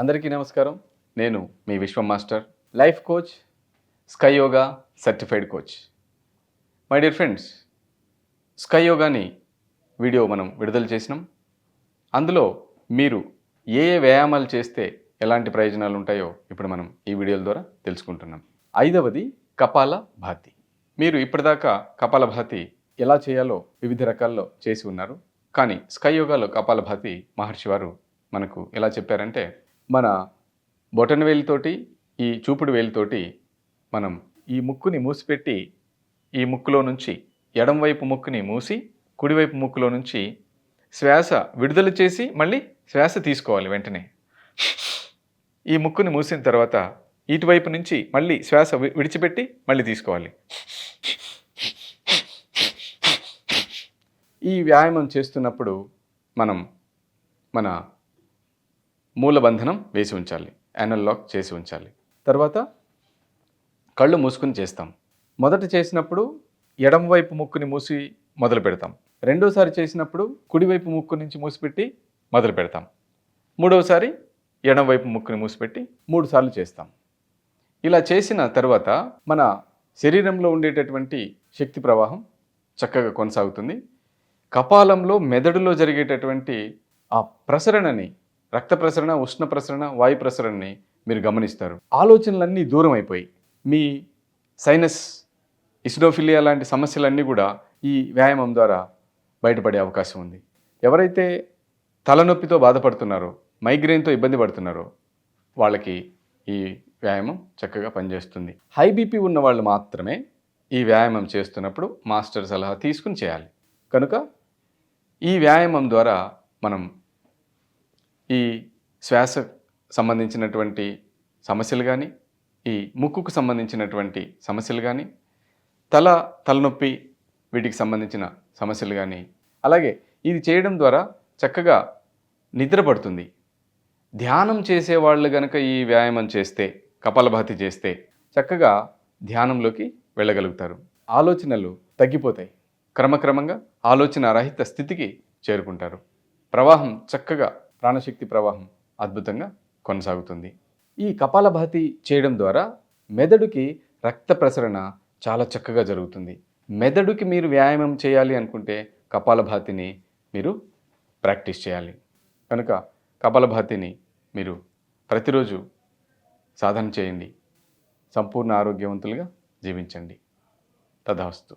అందరికీ నమస్కారం. నేను మీ Viswam master life coach sky yoga certified coach. My dear friends sky యోగాని వీడియో మనం విడుదల చేసినాం. అందులో మీరు ఏ ఏ వ్యాయామాలు చేస్తే ఎలాంటి ప్రయోజనాలు ఉంటాయో ఇప్పుడు మనం ఈ వీడియోల ద్వారా తెలుసుకుంటున్నాం. ఐదవది కపాల భాతి. మీరు ఇప్పటిదాకా కపాల భాతి ఎలా చేయాలో వివిధ రకాల్లో చేసి ఉన్నారు. కానీ స్కై యోగాలో కపాల భాతి మహర్షి వారు మనకు ఎలా చెప్పారంటే మన బొటన్ వేలితోటి ఈ చూపుడు వేలితోటి మనం ఈ ముక్కుని మూసిపెట్టి ఈ ముక్కులో నుంచి ఎడంవైపు ముక్కుని మూసి కుడివైపు ముక్కులో నుంచి శ్వాస విడుదల చేసి మళ్ళీ శ్వాస తీసుకోవాలి వెంటనే. ఈ ముక్కుని మూసిన తర్వాత ఇటువైపు నుంచి మళ్ళీ శ్వాస వి- విడిచిపెట్టి మళ్ళీ తీసుకోవాలి. ఈ వ్యాయామం చేస్తున్నప్పుడు మనం మన మూలబంధనం వేసి ఉంచాలి. యానల్ లాక్ చేసి ఉంచాలి. తర్వాత కళ్ళు మూసుకుని చేస్తాం. మొదట చేసినప్పుడు ఎడం వైపు ముక్కుని మూసి మొదలు పెడతాం. రెండోసారి చేసినప్పుడు కుడివైపు ముక్కు నుంచి మూసిపెట్టి మొదలు పెడతాం. మూడవసారి ఎడం వైపు ముక్కుని మూసిపెట్టి మూడు సార్లు చేస్తాం. ఇలా చేసిన తర్వాత మన శరీరంలో ఉండేటటువంటి శక్తి ప్రవాహం చక్కగా కొనసాగుతుంది. కపాలంలో మెదడులో జరిగేటటువంటి ఆ ప్రసరణని రక్త ప్రసరణ ఉష్ణ ప్రసరణ వాయు ప్రసరణని మీరు గమనిస్తారు. ఆలోచనలన్నీ దూరం అయిపోయి మీ సైనస్ ఇస్డోఫిలియా లాంటి సమస్యలన్నీ కూడా ఈ వ్యాయామం ద్వారా బయటపడే అవకాశం ఉంది. ఎవరైతే తలనొప్పితో బాధపడుతున్నారో మైగ్రెయిన్తో ఇబ్బంది పడుతున్నారో వాళ్ళకి ఈ వ్యాయామం చక్కగా పనిచేస్తుంది. హై బీపీ ఉన్న వాళ్ళు మాత్రమే ఈ వ్యాయామం చేస్తున్నప్పుడు మాస్టర్ సలహా తీసుకుని చేయాలి. కనుక ఈ వ్యాయామం ద్వారా మనం ఈ శ్వాస సంబంధించినటువంటి సమస్యలు కానీ ఈ ముక్కుకు సంబంధించినటువంటి సమస్యలు కానీ తల తలనొప్పి వీటికి సంబంధించిన సమస్యలు కానీ అలాగే ఇది చేయడం ద్వారా చక్కగా నిద్రపడుతుంది ధ్యానం చేసే వాళ్ళు గనక ఈ వ్యాయామం చేస్తే కపాలభాతి చేస్తే చక్కగా ధ్యానంలోకి వెళ్ళగలుగుతారు. ఆలోచనలు తగ్గిపోతాయి. క్రమక్రమంగా ఆలోచన రహిత స్థితికి చేరుకుంటారు. ప్రవాహం చక్కగా ప్రాణశక్తి ప్రవాహం అద్భుతంగా కొనసాగుతుంది. ఈ కపాలభాతి చేయడం ద్వారా మెదడుకి రక్త ప్రసరణ చాలా చక్కగా జరుగుతుంది. మెదడుకి మీరు వ్యాయామం చేయాలి అనుకుంటే కపాలభాతిని మీరు ప్రాక్టీస్ చేయాలి. కనుక కపాలభాతిని మీరు ప్రతిరోజు సాధన చేయండి. సంపూర్ణ ఆరోగ్యవంతులుగా జీవించండి. తదాస్తు